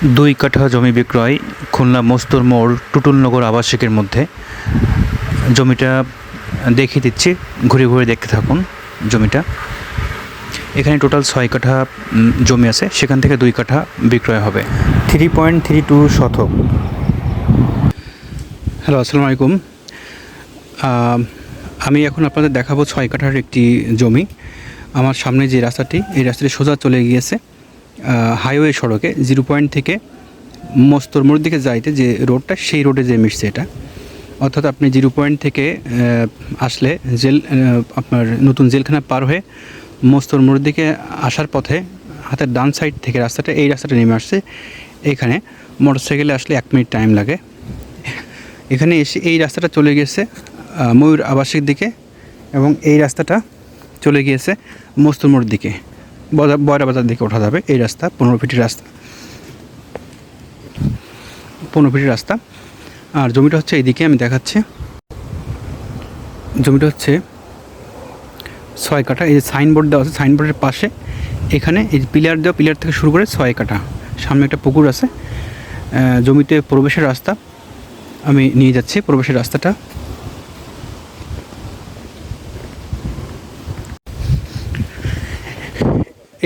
দুই কাঠা জমি বিক্রয় খুলনা মস্তুর মোড় টুটুলনগর আবাসিকের মধ্যে। জমিটা দেখিয়ে দিচ্ছি ঘুরে ঘুরে দেখতে থাকুন জমিটা। এখানে টোটাল ছয় কাঠা জমি আছে সেখান থেকে দুই কাঠা বিক্রয় হবে। থ্রি পয়েন্ট থ্রি টু শতক। হ্যালো আসসালামু আলাইকুম। আমি এখন আপনাদের দেখাবো ছয় কাঠার একটি জমি। আমার সামনে যে রাস্তাটি এই রাস্তাটি সোজা চলে গিয়েছে। হাইওয়ে সড়কে জিরো পয়েন্ট থেকে মস্তর মোড়ের দিকে যাইতে যে রোডটা সেই রোডে যে মিশছে এটা। অর্থাৎ আপনি জিরো পয়েন্ট থেকে আসলে জেল আপনার নতুন জেলখানা পার হয়ে মস্তর মোড়ের দিকে আসার পথে হাতের ডান সাইড থেকে রাস্তাটা, এই রাস্তাটা নেমে আসছে। এখানে মোটরসাইকেলে আসলে এক মিনিট টাইম লাগে। এখানে এসে এই রাস্তাটা চলে গিয়েছে ময়ূর আবাসিক দিকে এবং এই রাস্তাটা চলে গিয়েছে মস্তুরমোড় দিকে। বজা- বয়রা বাজার দিকে ওঠা যাবে। এই রাস্তা, পনেরো ফিটের রাস্তা। পনেরো ফিটের রাস্তা। আর জমিটা হচ্ছে এইদিকে, আমি দেখাচ্ছি। জমিটা হচ্ছে ছয় কাঠা। এই যে সাইনবোর্ড দেওয়া আছে, সাইনবোর্ডের পাশে। এখানে এই পিলার দেওয়া, পিলার থেকে শুরু করে ছয় কাঠা। সামনে একটা পুকুর আছে। জমিতে প্রবেশের রাস্তা। আমি নিয়ে যাচ্ছি প্রবেশের রাস্তাটা।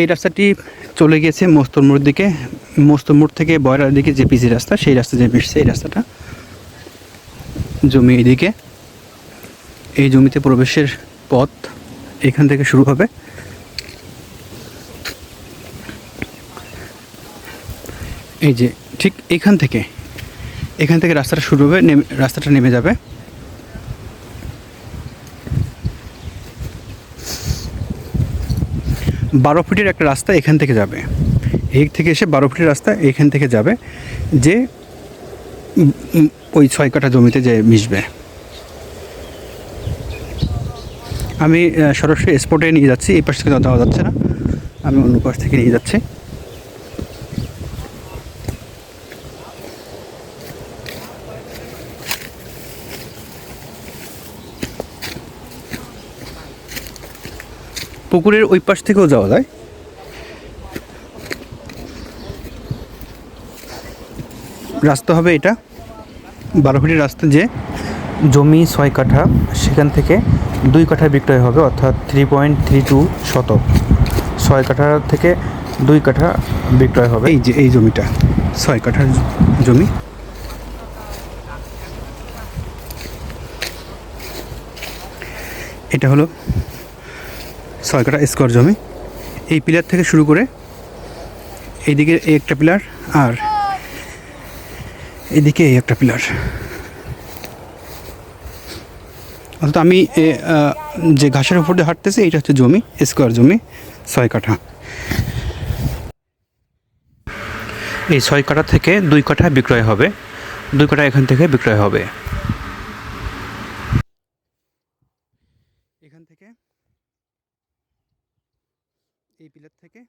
এই রাস্তাটি চলে গিয়েছে মস্তরমোড় দিকে। মস্তরমোড় থেকে বয়রার দিকে যে পিসি রাস্তা, সেই রাস্তা যে মিশছে এই রাস্তাটা। জমি এদিকে। এই জমিতে প্রবেশের পথ এখান থেকে শুরু হবে। এই যে ঠিক এখান থেকে এখান থেকে রাস্তাটা শুরু হবে, নেমে রাস্তাটা নেমে যাবে। বারো ফিটের একটা রাস্তা এখান থেকে যাবে। এই থেকে এসে বারো ফিটের রাস্তা এখান থেকে যাবে যে ওই ছয় কাঠা জমিতে যে মিশবে। আমি সরাসরি স্পটে নিয়ে যাচ্ছি, এই পাশ থেকে যাওয়া যাচ্ছে না। আমি অন্য পাশ থেকে নিয়ে যাচ্ছি। পুকুরের ওই পাশ থেকেও যাওয়া যায়। রাস্তা হবে এটা। বারো ফিটের রাস্তা যে জমি ছয় কাঠা, সেখান থেকে দুই কাঠা বিক্রয় হবে, অর্থাৎ থ্রি পয়েন্ট থ্রি টু শতক। ছয় কাঠা থেকে দুই কাঠা বিক্রয় হবে। এই যে, এই জমিটা, ছয় কাঠার জমি। এটা হলো ছয় কাঠা স্কোয়ার জমি। এই পিলার থেকে শুরু করে এইদিকে এই একটা পিলার আর এদিকে এই একটা পিলার। অর্থাৎ আমি যে ঘাসের উপর দিয়ে হাঁটতেছি এটা হচ্ছে জমি, স্কোয়ার জমি, ছয় কাঠা। এই ছয় কাঠা থেকে দুই কাঠা বিক্রয় হবে। দুই কাঠা এখান থেকে বিক্রয় হবে। এখান থেকে এই পিলার থেকে।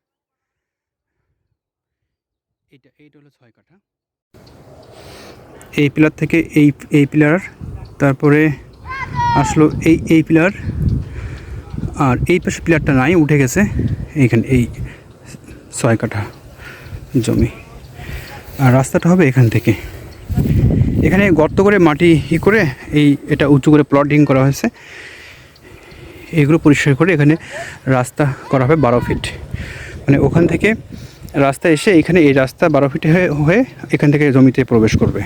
এইটা এইটা হলো ছয় কাঠা। এই পিলার থেকে এই এই পিলার, তারপরে আসলো এই এই পিলার। আর এই পাশে পিলারটা নাই, উঠে গেছে। এইখানে এই ছয় কাঠা জমি। আর রাস্তাটা হবে এখান থেকে। এখানে গর্ত করে মাটি ই করে এই, এটা উঁচু করে প্লটিং করা হয়েছে। এগুলো পরিষ্কার করে এখানে রাস্তা করা হবে বারো ফিট। মানে ওখান থেকে রাস্তা এসে এখানে এই রাস্তা বারো ফিটে হয়ে হয়ে এখান থেকে জমিতে প্রবেশ করবে।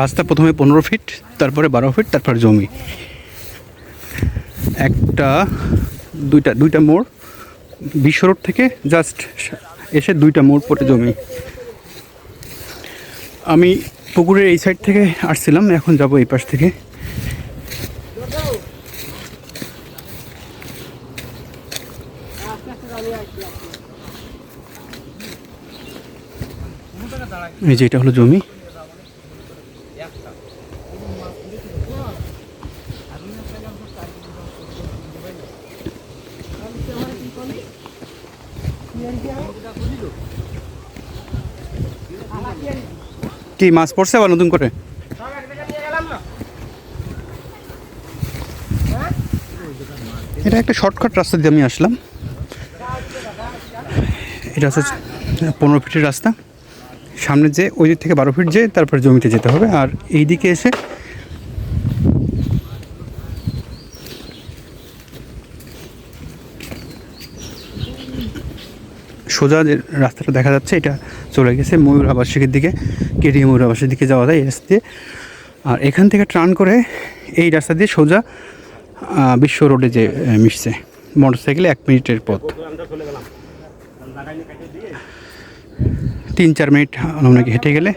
রাস্তা প্রথমে পনেরো ফিট, তারপরে বারো ফিট, তারপর জমি। একটা, দুইটা দুইটা মোড়। বিশ্ব রোড থেকে জাস্ট এসে দুইটা মোড় পরে জমি। আমি পুকুরের এই সাইড থেকে আসছিলাম, এখন যাব এই পাশ থেকে। এই যে এটা হলো জমি। কি, মাছ পড়ছে আবার নতুন করে? এটা একটা শর্টকাট রাস্তা দিয়ে আমি আসলাম। এটা হচ্ছে পনেরো ফিটের রাস্তা। সামনে যে, ওই দিক থেকে বারো ফিট যে তারপরে জমিতে যেতে হবে। আর এই দিকে এসে সোজা যে রাস্তাটা দেখা যাচ্ছে, এটা চলে গেছে ময়ূর আবাসিকের দিকে কেটিএ ময়ূর আবাসের দিকে যাওয়া যায় এই রাস্তা দিয়ে। আর এখান থেকে ট্রান করে এই রাস্তা দিয়ে সোজা বিশ্ব রোডে যে মিশছে। মোটর সাইকেলে এক মিনিটের পথ। তিন চার মিনিট আপনাকে হেঁটে গেলে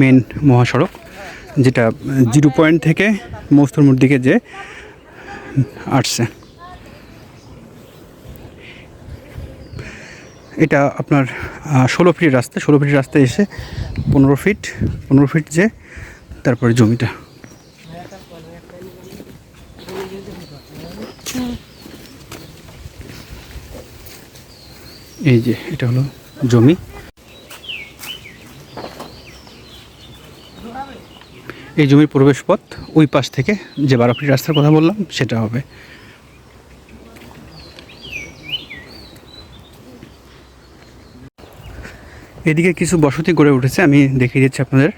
মেন মহাসড়ক, যেটা জিরো পয়েন্ট থেকে মস্তুরমুর দিকে যে, আসছে। এটা আপনার ষোলো ফিট রাস্তা, ষোলো ফিট রাস্তায় এসে পনেরো ফিট পনেরো ফিট যে তারপরে জমিটা। এই যে, এটা হলো জমি। এই জমির প্রবেশ পথ ওই পাশ থেকে যে বারো ফিট রাস্তার কথা বললাম, সেটা হবে। এদিকে কিছু বসতি গড়ে উঠেছে, আমি দেখিয়ে দিচ্ছি আপনাদের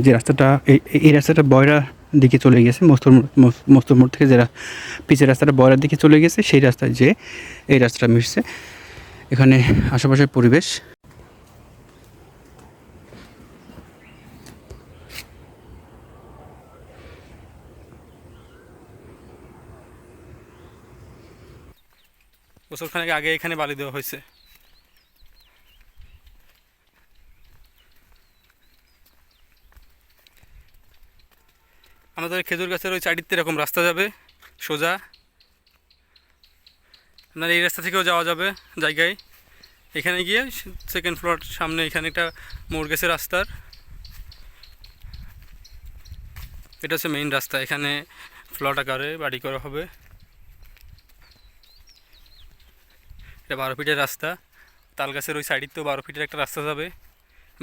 যে রাস্তাটা, এই- রাস্তাটা বয়রা দিকে চলে গেছে, মস্তুর মস্তুর মোড় থেকে যারা পিচের রাস্তাটা বয়রার দিকে চলে গেছে, সেই রাস্তায় যে এই রাস্তাটা মিশছে। এখানে আশেপাশের পরিবেশ। বছরখানেক আগে এখানে বালি দেওয়া হয়েছে। আমাদের খেজুর গাছের ওই চারিতে এরকম রাস্তা যাবে, সোজা। আপনার এই রাস্তা থেকেও যাওয়া যাবে জায়গায়। এখানে গিয়ে সেকেন্ড ফ্লোর সামনে এখানে একটা মোড় গেছে রাস্তার। এটা হচ্ছে মেইন রাস্তা, এখানে ফ্লট আকারে বাড়ি করা হবে। এটা বারো ফিটের রাস্তা, তাল গাছের ওই সাইডেতেও বারো ফিটের একটা রাস্তা যাবে।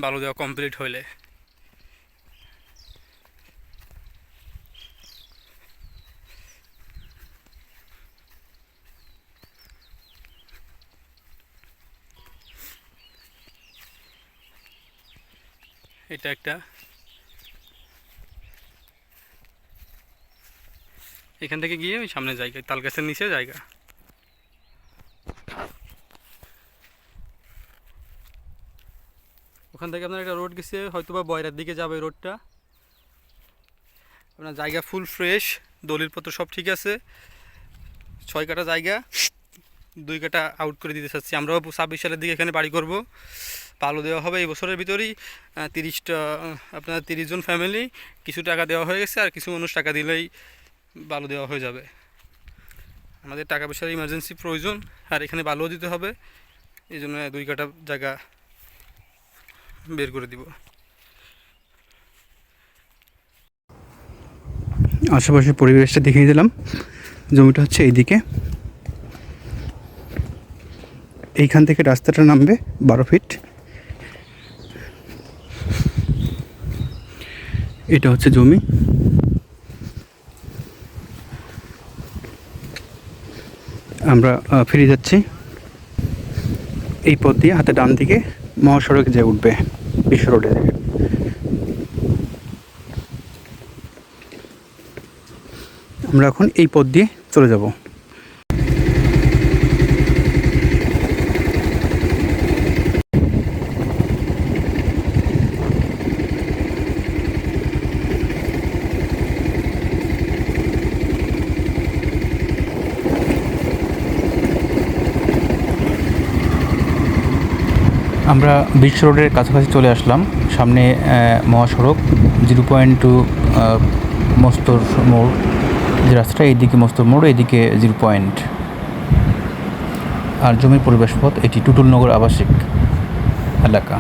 বালু দেওয়া কমপ্লিট হইলে। এটা একটা। এখান থেকে গিয়ে ওই সামনে জায়গা, তাল গাছের নিচে জায়গা। ওখান থেকে আপনার একটা রোড গেছে হয়তো বা বয়রার দিকে যাবে রোডটা। আপনার জায়গা ফুল ফ্রেশ, দলিলপত্র সব ঠিক আছে। ছয় কাটা জায়গা, দুই কাটা আউট করে দিতে চাচ্ছি। আমরাও ছাব্বিশ সালের দিকে এখানে বাড়ি করব। পালো দেওয়া হবে এই বছরের ভিতরেই। তিরিশটা আপনার তিরিশ জন ফ্যামিলি কিছু টাকা দেওয়া হয়ে গেছে আর কিছু মানুষ টাকা দিলেই বালু দেওয়া হয়ে যাবে। আমাদের টাকা পয়সার ইমার্জেন্সি প্রয়োজন, আর এখানে বালুও দিতে হবে। এই জন্য দুই কাটা জায়গা বের করে দিব। আশেপাশের পরিবেশটা দেখিয়ে দিলাম। জমিটা হচ্ছে এইদিকে। এইখান থেকে রাস্তাটা নামবে বারো ফিট এটা হচ্ছে জমি। আমরা ফিরে যাচ্ছি। এই পথ দিয়ে হাতে ডান দিকে মহাসড়কে যে উঠবে, বিশ্ব রোডে। আমরা এখন এই পথ দিয়ে চলে যাব। আমরা বিচ রোডের কাছাকাছি চলে আসলাম। সামনে মহাসড়ক, জিরো পয়েন্ট টু মস্তর মোড়। যে রাস্তাটা এইদিকে মস্তর মোড় এদিকে জিরো পয়েন্ট আর জমির পরিবেশ পথ, এটি টুটুলনগর আবাসিক এলাকা।